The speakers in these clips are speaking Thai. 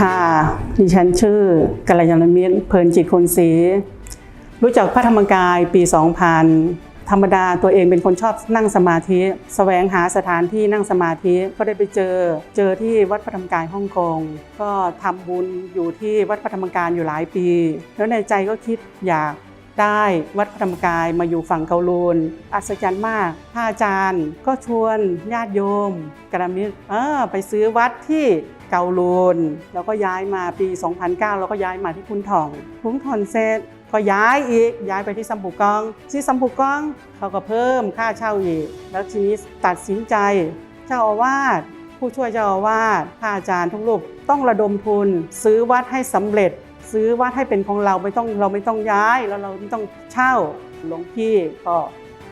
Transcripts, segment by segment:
ค่ะ ดิฉันชื่อกัลยาณมิตรเพลินจิตคนศรีรู้จักพระธรรมกายปี 2000 ธรรมดาตัวเองเป็นคนชอบนั่งสมาธิสแสวงหาสถานที่นั่งสมาธิก็ได้ไปเจอ เจอที่วัดพระธรรมกายฮ่องกง ก็ทำบุญอยู่ที่วัดพระธรรมกายอยู่หลายปี แล้วในใจก็คิดอยาก ได้วัดพระธรรมกายมาอยู่ฝั่งเกาลูนอัศจรรย์มากพระอาจารย์ก็ชวนญาติโยมกระมิตรเออไปซื้อวัดที่เกาลูนแล้วก็ย้ายมาปี 2009 แล้วก็ย้ายมาที่คุณทองคุณทองเสร็จก็ย้ายอีกย้ายไปที่สัมผูกอง ที่สัมผูกองเขาก็เพิ่มค่าเช่าอีก แล้วทีนี้ตัดสินใจเจ้าอาวาสผู้ช่วยเจ้าอาวาสพระอาจารย์ทุกรูปต้องระดมทุน ซื้อวัดให้สำเร็จ ซื้อวัดให้เป็นของเราไม่ต้องเราไม่ต้องย้ายแล้วเราไม่ต้องเช่าหลวงพี่ก็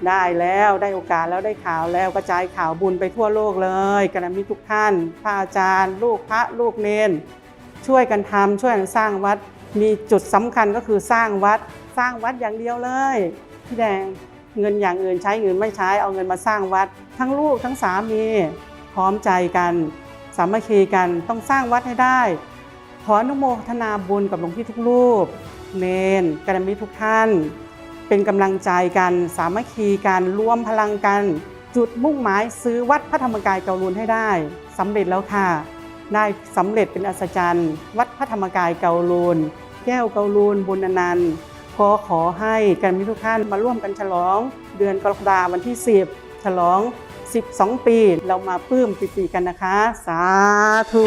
ได้แล้วได้โอกาสแล้วได้ข่าวแล้วกระจายข่าวบุญไปทั่วโลกเลยกระมิทุกท่านพระอาจารย์ ลูกพระลูกเนนช่วยกันทำช่วยกันสร้างวัด มีจุดสำคัญก็คือสร้างวัดสร้างวัดอย่างเดียวเลยพี่แดงเงินอย่างอื่นใช้เงินไม่ใช้เอาเงินมาสร้างวัด ทั้งลูกทั้งสามีพร้อมใจกัน สามัคคีกันต้องสร้างวัดให้ได้ ขออนุโมทนาบุญกับหลวงพี่ทุกรูป เนนกระมิทุกท่าน เป็นกำลังใจกันสามัคคีกันรวมพลังกัน จุดมุ่งหมายซื้อวัดพระธรรมกายเกาลูนให้ได้สำเร็จแล้วค่ะ ได้สำเร็จเป็นอัศจรรย์ วัดพระธรรมกายเกาลูนแก้วเกาลูนบุญนันต์ก็ขอให้กันมิทุกท่านมาร่วมกันฉลอง เดือนกรกฎาคมวันที่ 10 ฉลอง 12 ปี เรามาปลื้มปิติกันนะคะ สาธุ